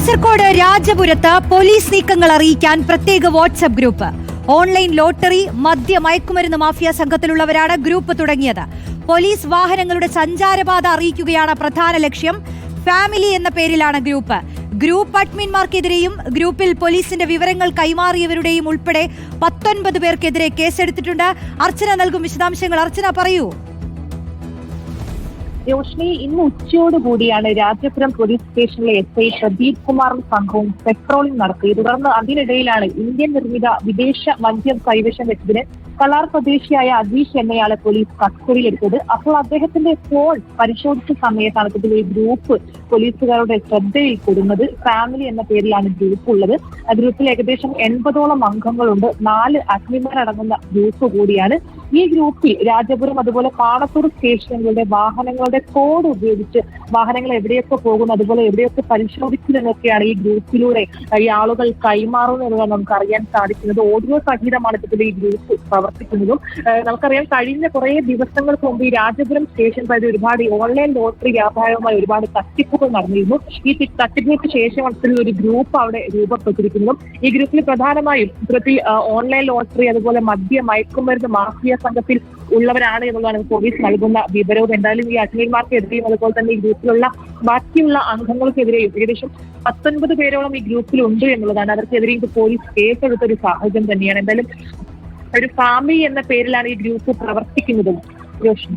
Kasaragod രാജപുരത്ത് police നീക്കങ്ങൾ അറിയിക്കാൻ പ്രത്യേക വാട്സ്ആപ്പ് ഗ്രൂപ്പ്. ഓൺലൈൻ ലോട്ടറി മദ്യ മയക്കുമരുന്ന് മാഫിയ സംഘത്തിലുള്ളവരാണ് ഗ്രൂപ്പ് തുടങ്ങിയത്. പോലീസ് വാഹനങ്ങളുടെ സഞ്ചാരപാത അറിയിക്കുകയാണ് പ്രധാന ലക്ഷ്യം. ഫാമിലി എന്ന പേരിലാണ് ഗ്രൂപ്പ്. ഗ്രൂപ്പ് അഡ്മിൻമാർക്കെതിരെയും ഗ്രൂപ്പിൽ പോലീസിന്റെ വിവരങ്ങൾ കൈമാറിയവരുടെയും ഉൾപ്പെടെ പത്തൊൻപത് പേർക്കെതിരെ കേസെടുത്തിട്ടുണ്ട്. അർച്ചന നൽകും വിശദാംശങ്ങൾ. അർച്ചന പറയൂ. രോഷ്നി ഇന്ന് ഉച്ചയോടുകൂടിയാണ് രാജപുരം പോലീസ് സ്റ്റേഷനിലെ എസ് ഐ പ്രദീപ് കുമാറും സംഘവും പെട്രോളിംഗ് നടത്തി തുടർന്ന് അതിനിടയിലാണ് ഇന്ത്യൻ നിർമ്മിത വിദേശ മദ്യം കൈവശം വെച്ചതിന് കലാർ സ്വദേശിയായ അജീഷ് എന്നയാളെ പോലീസ് കസ്റ്റഡിയിലെടുത്തത്. അപ്പോൾ അദ്ദേഹത്തിന്റെ ഫോൺ പരിശോധിച്ച സമയത്താണ് ഇതിലെ ഗ്രൂപ്പ് പോലീസുകാരുടെ ശ്രദ്ധയിൽ കൂടുന്നത് ഫാമിലി എന്ന പേരിലാണ് ഗ്രൂപ്പ് ഉള്ളത്. ആ ഗ്രൂപ്പിൽ ഏകദേശം എൺപതോളം അംഗങ്ങളുണ്ട്. നാല് അഗ്നിമാരടങ്ങുന്ന ഗ്രൂപ്പ് കൂടിയാണ്. ഈ ഗ്രൂപ്പിൽ രാജപുരം അതുപോലെ പാണത്തൂർ സ്റ്റേഷനുകളുടെ വാഹനങ്ങളുടെ കോഡ് ഉപയോഗിച്ച് വാഹനങ്ങൾ എവിടെയൊക്കെ പോകുന്നു അതുപോലെ എവിടെയൊക്കെ പരിശോധിക്കുന്നതൊക്കെയാണ് ഈ ഗ്രൂപ്പിലൂടെ ഈ ആളുകൾ കൈമാറുന്നത് നമുക്ക് അറിയാൻ സാധിക്കുന്നത്. ഓഡിയോ സഹിതമാണ് ഇതിൽ ഈ ഗ്രൂപ്പ് പ്രവർത്തിക്കുന്നതും. നമുക്കറിയാം കഴിഞ്ഞ കുറേ ദിവസങ്ങൾക്ക് മുമ്പ് ഈ രാജപുരം സ്റ്റേഷൻ പരിധി ഒരുപാട് ഓൺലൈൻ ലോട്ടറി വ്യാപാരവുമായി ഒരുപാട് തട്ടിപ്പുകൾ നടന്നിരുന്നു. ഈ തട്ടിപ്പുകൾക്ക് ശേഷം ഒരു ഗ്രൂപ്പ് അവിടെ രൂപപ്പെട്ടിരിക്കുന്നതും. ഈ ഗ്രൂപ്പിൽ പ്രധാനമായും ഇത്തരത്തിൽ ഓൺലൈൻ ലോട്ടറി അതുപോലെ മദ്യ മയക്കുമരുന്ന് മാഫിയ സംഘത്തിൽ ഉള്ളവരാണ് എന്നുള്ളതാണ് പോലീസ് നൽകുന്ന വിവരവും. എന്തായാലും ഈ അഡ്മിന്മാർക്കെതിരെയും അതുപോലെ തന്നെ ഈ ഗ്രൂപ്പിലുള്ള ബാക്കിയുള്ള അംഗങ്ങൾക്കെതിരെയും ഏകദേശം പത്തൊൻപത് പേരോളം ഈ ഗ്രൂപ്പിൽ ഉണ്ട് എന്നുള്ളതാണ്. അവർക്കെതിരെ ഇത് പോലീസ് കേസെടുത്ത ഒരു സാഹചര്യം തന്നെയാണ്. എന്തായാലും ഒരു ഫാമിലി എന്ന പേരിലാണ് ഈ ഗ്രൂപ്പ് പ്രവർത്തിക്കുന്നതും. രോഷ്നി